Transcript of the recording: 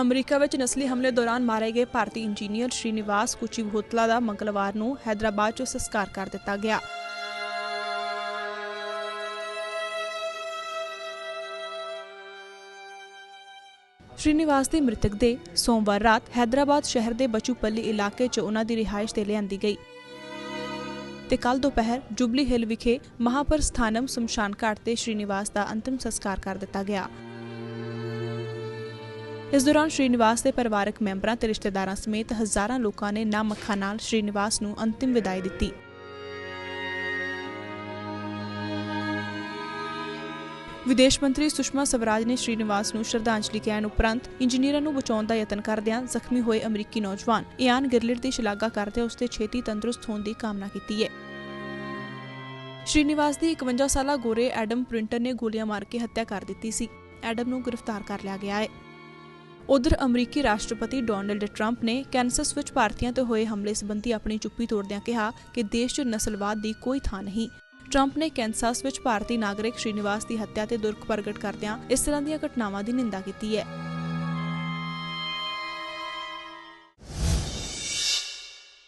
America ਵਿੱਚ ਨਸਲੀ ਹਮਲੇ ਦੌਰਾਨ ਮਾਰੇ ਗਏ ਭਾਰਤੀ ਇੰਜੀਨੀਅਰ ਸ਼੍ਰੀਨਿਵਾਸ ਕੁਚੀਭੋਤਲਾ ਦਾ ਮੰਗਲਵਾਰ ਨੂੰ ਹੈਦਰਾਬਾਦ 'ਚ ਸੰਸਕਾਰ ਕਰ ਦਿੱਤਾ ਗਿਆ। ਸ਼੍ਰੀਨਿਵਾਸ ਦੇ ਮ੍ਰਿਤਕ ਦੇ ਸੋਮਵਾਰ ਰਾਤ ਹੈਦਰਾਬਾਦ ਸ਼ਹਿਰ ਦੇ ਬਚੂਪੱਲੀ ਇਲਾਕੇ 'ਚ ਉਹਨਾਂ ਦੀ ਰਿਹਾਇਸ਼ ਤੇ ਲਿਆਂਦੀ ਗਈ। ਤੇ ਕੱਲ ਦੁਪਹਿਰ ਜੁਬਲੀ ਹਿੱਲ ਵਿਖੇ ਮਹਾਪਰ ਸਥਾਨਮ ਸ਼ਮਸ਼ਾਨ ਘਾਟ ਤੇ ਸ਼੍ਰੀਨਿਵਾਸ ਦਾ ਅੰਤਿਮ ਸੰਸਕਾਰ ਕਰ ਦਿੱਤਾ ਗਿਆ। ਇਸ ਦੌਰਾਨ ਸ਼੍ਰੀਨਿਵਾਸ ਦੇ ਪਰਿਵਾਰਕ ਮੈਂਬਰਾਂ ਤੇ ਰਿਸ਼ਤੇਦਾਰਾਂ ਸਮੇਤ ਹਜ਼ਾਰਾਂ ਲੋਕਾਂ ਨੇ ਨਾਮ ਅੱਖਾਂ ਨਾਲ ਸ਼੍ਰੀਨਿਵਾਸ ਨੂੰ ਅੰਤਿਮ ਵਿਦਾਈ ਦਿੱਤੀ। ਵਿਦੇਸ਼ ਮੰਤਰੀ ਸੁਸ਼ਮਾ ਸਵਰਾਜ ਨੇ ਸ਼੍ਰੀਨਿਵਾਸ ਨੂੰ ਸ਼ਰਧਾਂਜਲੀ ਕਹਿਣ ਉਪਰੰਤ ਇੰਜੀਨੀਅਰਾਂ ਨੂੰ ਬਚਾਉਣ ਦਾ ਯਤਨ ਕਰਦਿਆਂ ਜ਼ਖਮੀ ਹੋਏ ਅਮਰੀਕੀ ਨੌਜਵਾਨ ਇਆਨ ਗਿਰਲਿਟ ਦੀ ਸ਼ਲਾਘਾ ਕਰਦੇ ਉਸ ਦੇ ਛੇਤੀ ਤੰਦਰੁਸਤ ਹੋਣ ਦੀ ਕਾਮਨਾ ਕੀਤੀ ਹੈ। ਸ਼੍ਰੀਨਿਵਾਸ ਦੀ 51 ਸਾਲਾ ਗੋਰੇ ਐਡਮ ਪ੍ਰਿੰਟਰ ਨੇ ਗੋਲੀਆਂ ਮਾਰ ਕੇ ਹੱਤਿਆ ਕਰ ਦਿੱਤੀ ਸੀ। ਐਡਮ ਨੂੰ ਗ੍ਰਿਫਤਾਰ ਕਰ ਲਿਆ ਗਿਆ ਹੈ। ਉਧਰ ਅਮਰੀਕੀ ਰਾਸ਼ਟਰਪਤੀ ਡੋਨਲਡ ਟਰੰਪ ਨੇ ਕੈਨਸਸ ਵਿੱਚ ਭਾਰਤੀਆਂ ਤੇ ਹੋਏ ਹਮਲੇ ਸੰਬੰਧੀ ਆਪਣੀ ਚੁੱਪੀ ਤੋੜਦਿਆਂ ਕਿਹਾ ਕਿ ਦੇਸ਼ 'ਚ ਨਸਲਵਾਦ ਦੀ ਕੋਈ ਥਾਂ ਨਹੀਂ। ਟਰੰਪ ਨੇ ਕੈਨਸਾਸ ਵਿੱਚ ਭਾਰਤੀ ਨਾਗਰਿਕ ਸ਼੍ਰੀਨਿਵਾਸ ਦੀ ਹੱਤਿਆ ਤੇ ਦੁੱਖ ਪ੍ਰਗਟ ਕਰਦਿਆਂ ਇਸ ਤਰ੍ਹਾਂ ਦੀਆਂ ਘਟਨਾਵਾਂ ਦੀ ਨਿੰਦਾ ਕੀਤੀ ਹੈ।